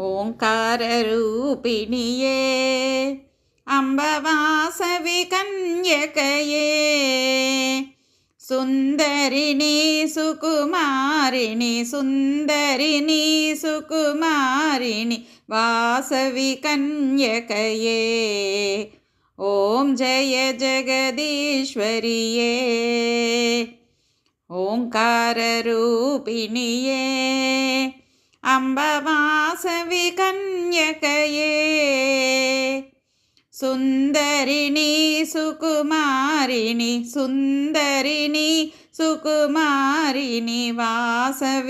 ओङ्काररूपिणिये अम्बवासविकन्यकये सुन्दरिणि सुकुमारिणि सुन्दरिणि सुकुमारिणि वासविकन्यकये ॐ जय जगदीश्वरिये ओङ्काररूपिणिये अम्बवासविकन्यकये सुन्दरिणि सुकुमारिणि सुन्दरिणि सुकुमारिणि वासविकन्यकये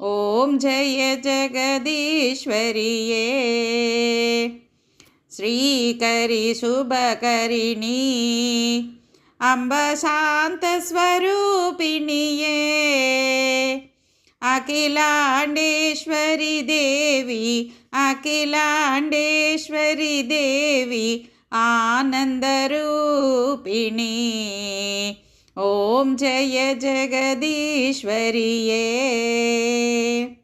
ॐ जय जगदीश्वरिये श्रीकरि शुभकरिणी अम्बशान्तस्वरूपिणिये अखिलाण्डेश्वरि देवी अखिलाण्डेश्वरि देवी आनन्दरूपिणी। ॐ जय जगदीश्वरिये।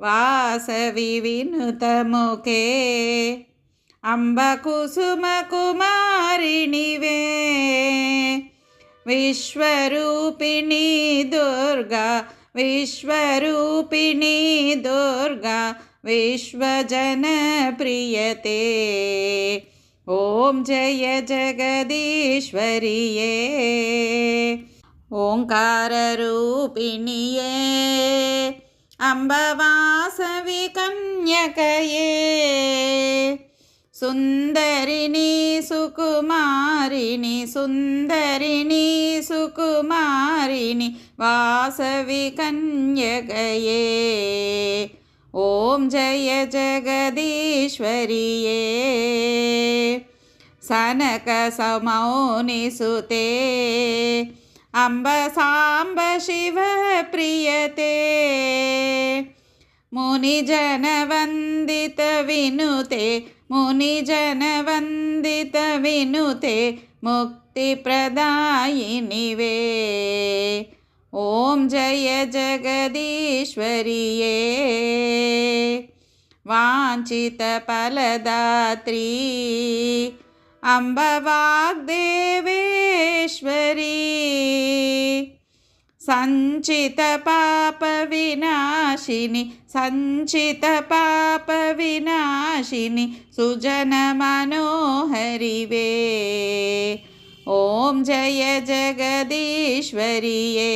वासवि विनुतमुखे अम्बकुसुमकुमारिणिवे विश्वरूपिणी दुर्गा विश्वरूपिणी दुर्गा विश्वजनप्रियते ॐ जय जगदीश्वरिये ओङ्काररूपिणिये अम्बवासविकन्यकये सुन्दरिणि सुकुमारिणि सुन्दरिणि सुकुमारिणि वासविकन्यकये ॐ जय जगदीश्वरिये। सनकसमौनिसुते। अम्ब साम्ब शिवप्रियते मुनिजनवन्दितविनुते मुनिजनवन्दितविनुते मुक्तिप्रदायिनिवे। ॐ जय जगदीश्वरिये। वाञ्छितफलदात्री। अम्बवाग्देवेश्वरी सञ्चितपापविनाशिनि सञ्चितपापविनाशिनि सुजनमनोहरिवे। ॐ जय जगदीश्वरिये।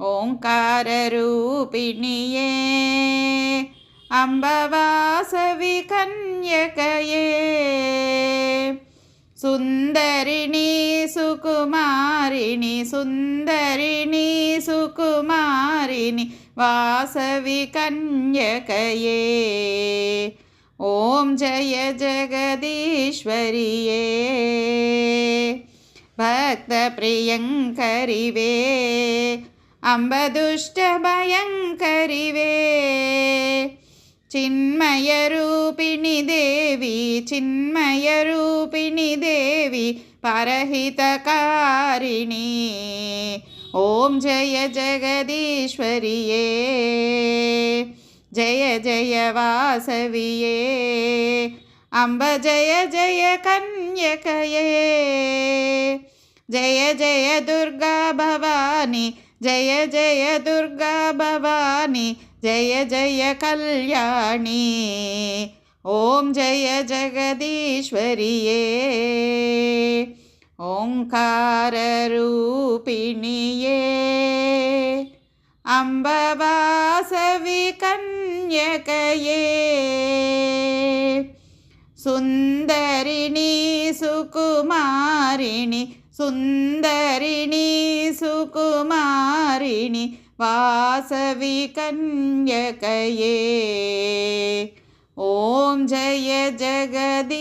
ओङ्काररूपिणिये अम्बवासविकन्यकये सुन्दरिणि सुकुमारिणि सुन्दरिणि सुकुमारिणि वासविकन्यकये ॐ जय जगदीश्वरिये भक्तप्रियङ्करिवे अम्बदुष्टभयङ्करिवे चिन्मयरूपिणि देवी चिन्मयरूपिणि देवी परहितकारिणी ॐ जय जगदीश्वरिये जय जय वासविये अम्ब जय जय कन्यकये जय जय दुर्गा भवानी जय जय दुर्गा भवानी जय जय कल्याणी। ॐ जय जगदीश्वरिये। ओङ्काररूपिणिये। अम्बवासविकन्यकये। सुन्दरिणि सुकुमारिणि। सुन्दरिणि सुकुमारिणि वासविकन्यकये ॐ जय जगदीश्वरिये